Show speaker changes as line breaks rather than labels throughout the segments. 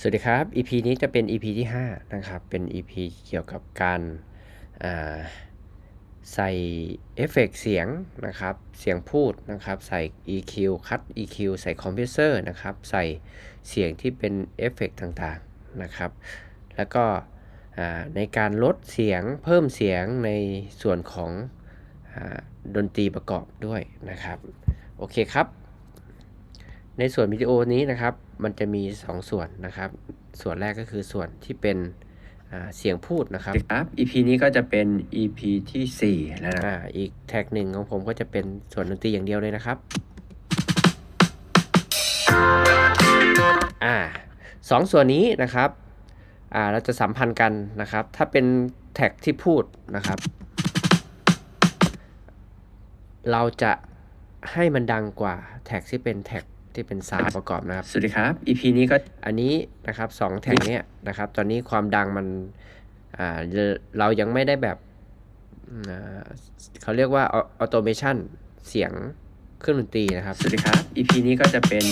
สวัสดีครับ EP นี้จะเป็น EP ที่ 5 นะครับ เป็น EP เกี่ยวกับการาใส่เอฟเฟกต์เสียงนะครับ เสียงพูดนะครับ ใส่ EQ คัด EQ ใส่คอมเพรสเซอร์นะครับ ใส่เสียงที่เป็นเอฟเฟกต์ต่างๆนะครับ แล้วก็ในการลดเสียงเพิ่มเสียงในส่วนของอดนตรีประกอบด้วยนะครับ โอเคครับ ในส่วนวิดีโอนี้นะครับ มันจะมี 2 ส่วนนะครับ ส่วนแรกก็คือส่วนที่เป็นอ่าเสียงพูดนะครับ
ครับ EP นี้ก็จะเป็น EP ที่ 4 แล้วนะ
อ่าอีกแท็กหนึ่งของผมก็จะเป็นส่วนดนตรีอย่างเดียวเลยนะครับอ่าสองส่วนนี้นะครับอ่าเราจะสัมพันธ์กันนะครับ ถ้าเป็นแท็กที่พูดนะครับ เราจะให้มันดังกว่าแท็กที่เป็นแท็ก ที่เป็นซาวด์ประกอบนะครับ
สวัสดีครับ EP นี้ก็
อันนี้นะครับสองแท็กเนี้ยนะครับ ตอนนี้ความดังมันอ่าเราเรายังไม่ได้แบบอ่าเขาเรียกว่าออโตเมชันเสียงเครื่องดนตรีนะครับ
สวัสดีครับ EP นี้ก็จะเป็น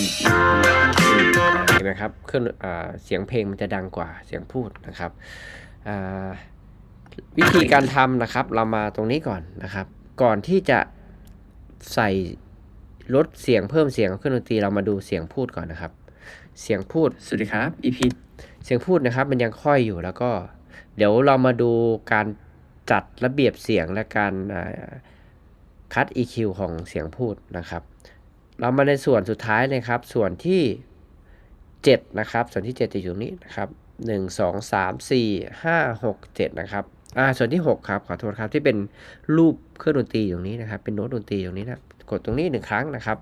EP ที่4
เห็นไหมครับเครื่องอ่าเสียงเพลงมันจะดังกว่าเสียงพูดนะครับอ่าวิธีการทำนะครับ เรามาตรงนี้ก่อนนะครับ ก่อนที่จะใส่ ลดเสียงเพิ่มเสียงของเครื่องดนตรีเรามาดูเสียงพูดก่อนนะครับ เสียงพูด
สวัสดีครับ EP
เสียงพูดนะครับมันยังค่อยอยู่แล้วก็ เดี๋ยวเรามาดูการจัดระเบียบเสียงและการคัด EQ ของเสียงพูดนะครับ เรามาในส่วนสุดท้ายนะครับ ส่วนที่ 7 นะครับ ส่วนที่ 7 จะอยู่ตรงนี้นะครับ 1 2 3 4 5 6 7 นะครับ อ่าส่วนที่ 6 ครับ ขอโทษครับที่เป็นรูปเครื่องดนตรีอยู่ตรงนี้นะครับ เป็นโน้ตดนตรีอยู่ตรงนี้นะกดตรงนี้หนึ่งครั้งนะครับ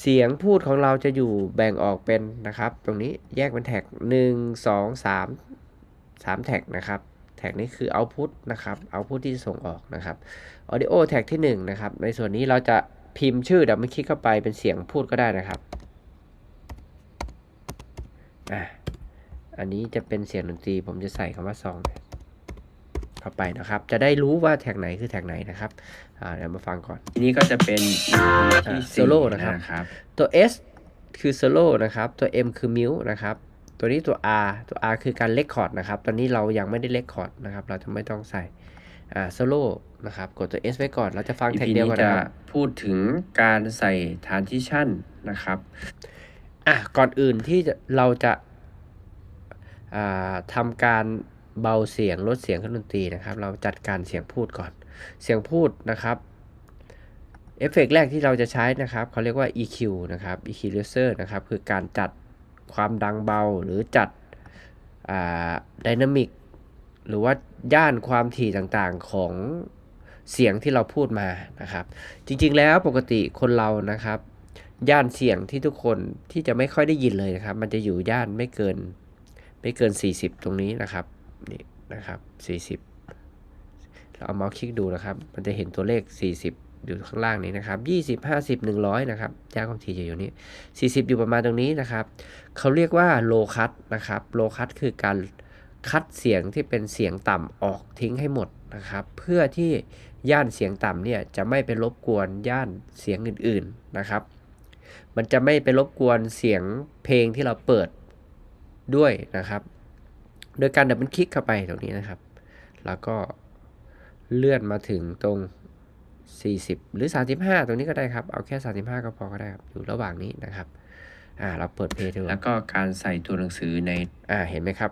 เสียงพูดของเราจะอยู่แบ่งออกเป็นนะครับ ตรงนี้แยกเป็นแท็ก 1 2 3 3 แท็กนะครับ แท็กนี้คือ output นะครับ output ที่ส่งออกนะครับ audio แท็กที่1นะครับ ในส่วนนี้เราจะพิมพ์ชื่อดับเบิลคลิกเข้าไปเป็นเสียงพูดก็ได้นะครับอะอันนี้จะเป็นเสียงดนตรีผมจะใส่คำว่าซอง เข้าไปนะครับ จะได้รู้ว่าแท็กไหนคือแท็กไหนนะครับอ่าเดี๋ยวมาฟังก่อน
นี้ก็จะเป็น EP ที่
อ่า solo นะครับ
นะครับ
ตัว S คือ solo นะครับ ตัว M คือ mute นะครับ ตัวนี้ตัว R ตัว R คือการ record นะครับ ตอนนี้เรายังไม่ได้ record นะครับ เราจะไม่ต้องใส่อ่า solo นะครับ กดตัว S ไว้ก่อน เราจะฟัง
EP
แท็กเดียว
นี้
ก่อน
จะ
นะครับ
พูดถึงการใส่ transition นะครับ
อะ ก่อนอื่นที่จะเราจะอ่าทำการ เบาเสียงลดเสียงเครื่องดนตรีนะครับ เราจัดการเสียงพูดก่อน เสียงพูดนะครับเอฟเฟกต์แรกที่เราจะใช้นะครับเขาเรียกว่า EQ นะครับ Equalizer นะครับคือการจัดความดังเบาหรือจัดดินามิกหรือว่าย่านความถี่ต่างๆของเสียงที่เราพูดมานะครับ จริงๆแล้วปกติคนเรานะครับ ย่านเสียงที่ทุกคนที่จะไม่ค่อยได้ยินเลยนะครับ มันจะอยู่ย่านไม่เกินไม่เกิน 40 ตรงนี้นะครับ นี่นะครับ 40 เราเอาเมาส์คลิกดูนะครับ มันจะเห็นตัวเลข 40 อยู่ข้างล่างนี้นะครับ 20 50 100 นะครับย่านความถี่จะอยู่นี้ 40 อยู่ประมาณตรงนี้นะครับ เขาเรียกว่า low cut นะครับ low cut คือการคัดเสียงที่เป็นเสียงต่ำออกทิ้งให้หมดนะครับ เพื่อที่ย่านเสียงต่ำเนี่ยจะไม่ไปรบกวนย่านเสียงอื่นๆนะครับ มันจะไม่ไปรบกวนเสียงเพลงที่เราเปิดด้วยนะครับ โดยการดับเบิลคลิกเข้าไปตรงนี้นะครับ แล้วก็เลื่อนมาถึงตรง 40 หรือ 35 ตรงนี้ก็ได้ครับ เอาแค่ 35 ก็พอก็ได้ครับ อยู่ระหว่างนี้นะครับ อ่า เราเปิดเพลย์ดู
แล้วก็การใส่ตัวหนังสือใน
อ่า เห็นไหมครับ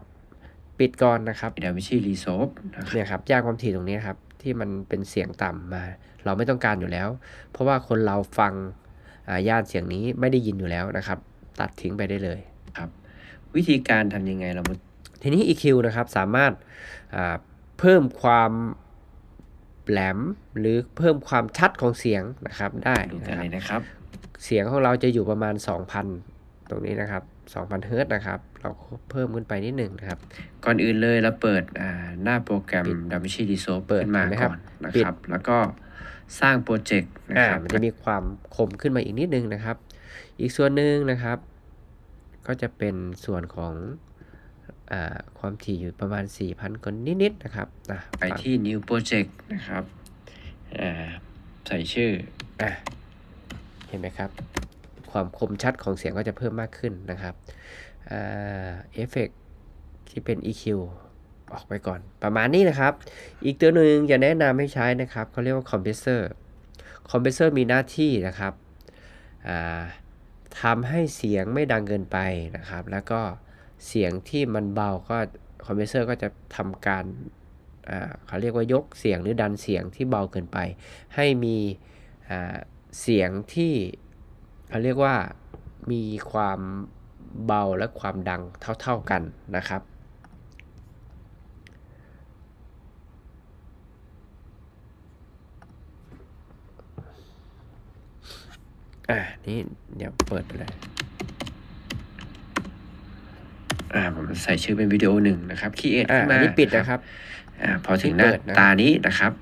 ปิดก่อนนะครับ
DaVinci Resolve นะครับ
เนี่ยครับย่านความถี่ตรงนี้ครับ ที่มันเป็นเสียงต่ำมา เราไม่ต้องการอยู่แล้ว เพราะว่าคนเราฟังอ่าย่านเสียงนี้ไม่ได้ยินอยู่แล้วนะครับ ตัดทิ้งไปได้เลย
วิธีการทำยังไงเรามา
ทีนี้ EQ นะครับสามารถอ่าเพิ่มความแหลมหรือเพิ่มความชัดของเสียงนะครับได้
ดู
นะ
กัน
ค
เล
รับ
ยนะครับ
เสียงของเราจะอยู่ประมาณ 2,000 ตรงนี้นะครับ 2,000เฮิรตซ์นะครับ เราเพิ่มขึ้นไปนิดหนึ่งนะครับ
ก่อนอื่นเลยเราเปิดอ่าหน้าโปรแกรม
ปิด
DaVinci Resolve
เปิด
ขึ้นมา
เห็นไหมครั
ก่
บ
อนนะ
ปิด
ครับ แล้วก็สร้างโปรเจกต์นะ
อ่า
ครับ
มันจะมีความคมขึ้นมาอีกนิดนึงนะครับ อีกส่วนหนึ่งนะครับ ก็จะเป็นส่วนของอ่า ความถี่อยู่ประมาณ 4,000คนนิดๆนะครับอะ
ไปที่ New Project นะครับอ่าใส่ชื่อ
อะเห็นไหมครับ ความคมชัดของเสียงก็จะเพิ่มมากขึ้นนะครับอ่าเอฟเฟกที่เป็น EQ ออกไปก่อน ประมาณนี้นะครับ อีกตัวหนึ่งจะแนะนำให้ใช้นะครับเขาเรียกว่าคอมเพรสเซอร์คอมเพรสเซอร์มีหน้าที่นะครับอ่าทำให้เสียงไม่ดังเกินไปนะครับ แล้วก็ เสียงที่มันเบาก็คอมเพรสเซอร์ก็จะทำการอ่าเขาเรียกว่ายกเสียงหรือดันเสียงที่เบาเกินไป ให้มีอ่าเสียงที่เขาเรียกว่ามีความเบาและความดังเท่าๆกันนะครับ อ่านี่เดี๋ยวเปิดไปเลย
อ่าผมใส่ชื่อเป็นวิดีโอหนึ่งนะครับคีเอท
อ่า
ขึ้น
อั
มาน
นี้ปิดนะครับ
อ่าพอถึงหน้า
เปิดนะ
ตานี้นะครับ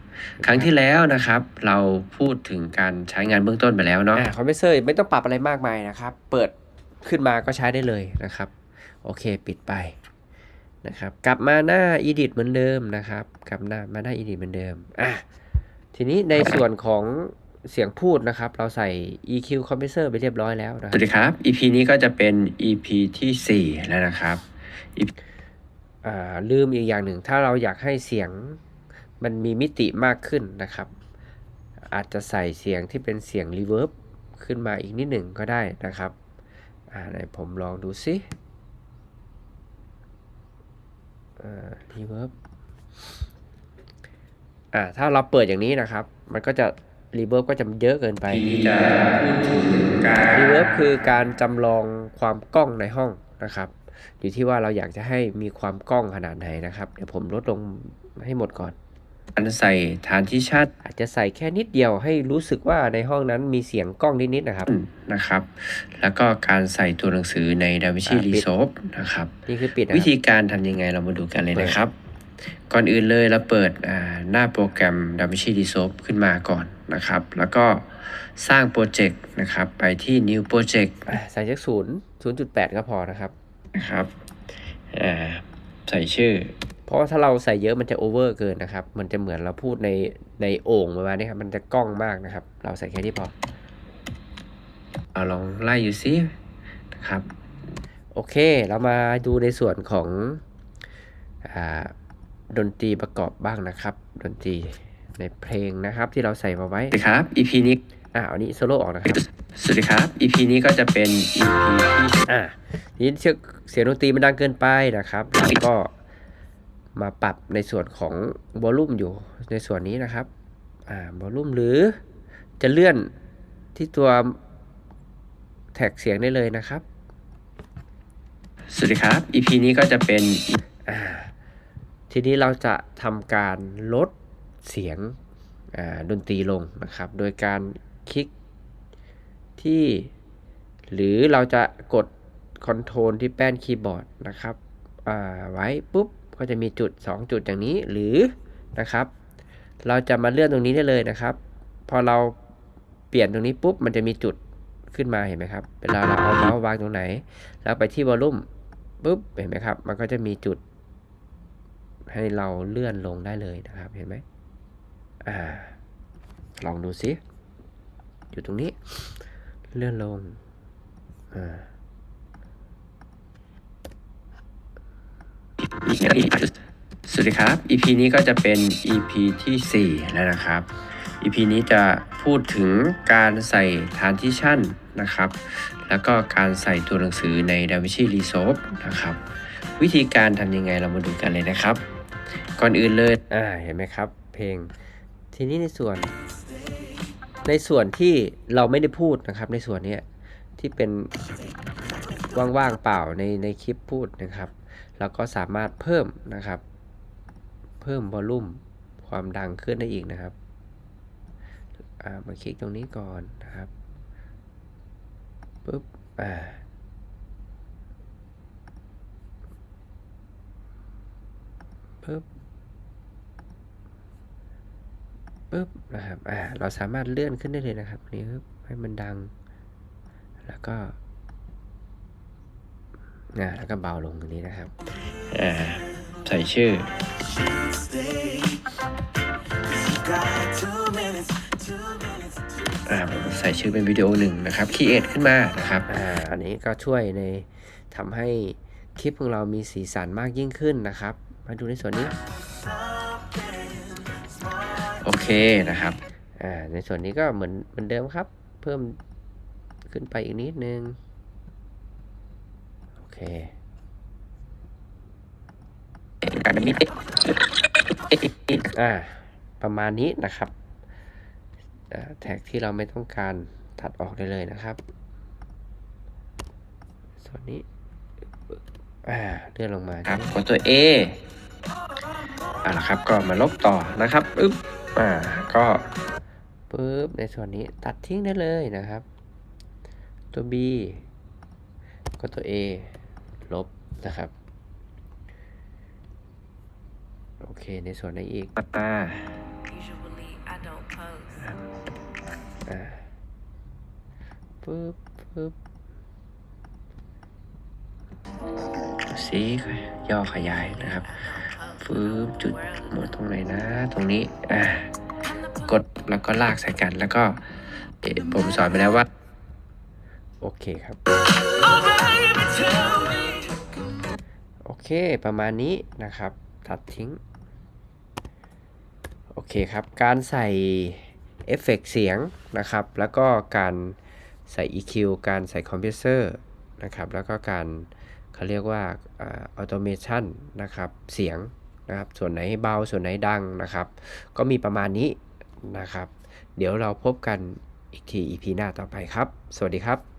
ครั้งที่แล้วนะครับ เราพูดถึงการใช้งานเบื้องต้นไปแล้วเนาะ
อ่าคอมเพรสเซอร์ไม่ต้องปรับอะไรมากมายนะครับ เปิดขึ้นมาก็ใช้ได้เลยนะครับ โอเคปิดไปนะครับ กลับมาหน้า edit เหมือนเดิมนะครับ กลับหน้ามาหน้า edit เหมือนเดิมอะทีนี้ในส่วนของ เสียงพูดนะครับ เราใส่ EQ compressor ไปเรียบร้อยแล้วนะค
ส
รับ
วัสดีครับ EP นี้ก็จะเป็น EP ที่ 4 แล้วนะครับ
อ่าลืมอีกอย่างหนึ่ง ถ้าเราอยากให้เสียงมันมีมิติมากขึ้นนะครับ อาจจะใส่เสียงที่เป็นเสียงรีเวิร์บขึ้นมาอีกนิดหนึ่งก็ได้นะครับอ่าไหนผมลองดูซิอ่ารีเวิร์บอ่าถ้าเราเปิดอย่างนี้นะครับ มันก็จะ รีเวิร์บก็จะเยอะเกินไป
ที่จะพูดถึงการ
รีเวิร์บคือการจำลองความกล้องในห้องนะครับ อยู่ที่ว่าเราอยากจะให้มีความกล้องขนาดไหนนะครับเดี๋ยวผมลดลงให้หมดก่อน
การใส่ฐานที่ชัด
อาจจะใส่แค่นิดเดียวให้รู้สึกว่าในห้องนั้นมีเสียงกล้องนิดๆนะครับ
นะครับ แล้วก็การใส่ตัวหนังสือใน DaVinci
อ่าปิด
Resolve นะครับ
นี่คือปิดนะ
วิ
ครับ
ธีการทำยังไงเรามาดูกันเลย
เปิด
นะครับ ก่อนอื่นเลยเราเปิดอ่าหน้าโปรแกรม DaVinci Resolve ขึ้นมาก่อนนะครับ แล้วก็สร้างโปรเจกต์นะครับ ไปที่ New Project
อะใส่จากศูนย์ศูนย์จุดแปดก็พอนะครับ
นะครับอ่าใส่ชื่อ
เพราะว่าถ้าเราใส่เยอะมันจะโอเวอร์เกินนะครับ มันจะเหมือนเราพูดในในโอ่งประมาณนี้ครับ มันจะกล้องมากนะครับ เราใส่แค่นี้พอ
เอาลองไล่อยู่ซินะครับ
โอเค เรามาดูในส่วนของอา ดนตรีประกอบบ้างนะครับ ดนตรีในเพลงนะครับ ที่เราใส่มาไว้
สวัสดีครับ EP นี้
อ่าอันนี้โซโล่ออกนะครับ
สวัสดีครับ EP นี้ก็จะเป็น EP ที่
อ่าทีนี้เสียงเสียงดนตรีมันดังเกินไปนะครับเราก็มาปรับในส่วนของวอลลุ่มอยู่ในส่วนนี้นะครับอ่าวอลลุ่มหรือจะเลื่อนที่ตัวแท็กเสียงได้เลยนะครับ
สวัสดีครับ EP นี้ก็จะเป็น
อ่า ทีนี้เราจะทำการลดเสียงดนตรีลงนะครับ โดยการคลิกที่ หรือเราจะกดคอนโทรลที่แป้นคีย์บอร์ดนะครับไว้ปุ๊บก็จะมีจุด 2 จุดอย่างนี้หรือนะครับ เราจะมาเลื่อนตรงนี้ได้เลยนะครับ พอเราเปลี่ยนตรงนี้ปุ๊บมันจะมีจุดขึ้นมาเห็นไหมครับเวลาเราเอาเมาส์วางตรงไหน แล้วไปที่วอลลุ่มปุ๊บเห็นไหมครับ มันก็จะมีจุด ให้เราเลื่อนลงได้เลยนะครับเห็นไหมอ่าลองดูซิอยู่ตรงนี้ เลื่อนลงอ่า
สวัสดีครับ EP นี้ก็จะเป็น EP ที่ 4 แล้วนะครับ EP นี้จะพูดถึงการใส่ทานที่ชั่นนะครับ แล้วก็การใส่ตัวหนังสือใน DaVinci Resolve นะครับ วิธีการทำยังไงเรามาดูกันเลยนะครับ ก่อนอื่นเลย
อ่าเห็นไหมครับ เพลงทีนี้ในส่วน ในส่วนที่เราไม่ได้พูดนะครับ ในส่วนเนี้ยที่เป็นว่างๆเปล่าในในคลิปพูดนะครับเราก็สามารถเพิ่มนะครับ เพิ่มวอลลุ่มความดังขึ้นได้อีกนะครับอ่ามาคลิกตรงนี้ก่อนนะครับปุ๊บอ่าปุ๊บ ปุ๊บนะครับอ่าเราสามารถเลื่อนขึ้นได้เลยนะครับนนี้ปึ๊บให้มันดัง แล้วก็อ่าแล้วก็เบาลงตรงนี้นะครับ
อ่าใส่ชื่อ อ่าผมใส่ชื่อเป็นวิดีโอหนึ่งนะครับคีเอทขึ้นมานะครับ
อ่าอันนี้ก็ช่วยในทำให้คลิปของเรามีสีสันมากยิ่งขึ้นนะครับ มาดูในส่วนนี้
นะครับ
อ่า ในส่วนนี้ก็เหมือนเหมือนเดิมครับ เพิ่มขึ้นไปอีกนิดนึง โอเคอ่า ประมาณนี้นะครับอ่าแท็กที่เราไม่ต้องการตัดออกได้เลยนะครับ ส่วนนี้อ่าเลื่อนลงมา
ครับกดตัว A เอาละครับก็มาลบต่อนะครับอึ๊บอ่าก็
ปุ๊บในส่วนนี้ตัดทิ้งได้เลยนะครับ ตัว B ก็ตัว A ลบนะครับโอเคในส่วนไหนอีก
มา
Usually I don't post.
อ่าปุ๊บปุ๊บ
สีย่อขยายนะครับฟืบจุดหมดตรงไหนนะ ตรงนี้อ่ากดแล้วก็ลากใส่กันแล้วก็ผมสอนไปแล้วว่า
โอเคครับ โอเคประมาณนี้นะครับ ตัดทิ้ง โอเคครับ การใส่เอฟเฟกต์เสียงนะครับ แล้วก็การใส่ EQ การใส่คอมเพรสเซอร์นะครับ แล้วก็การ เขาเรียกว่าออโตเมชันนะครับเสียงนะครับส่วนไหนเบาส่วนไหนดังนะครับ ก็มีประมาณนี้นะครับ เดี๋ยวเราพบกันอีกที EP หน้าต่อไปครับ สวัสดีครับ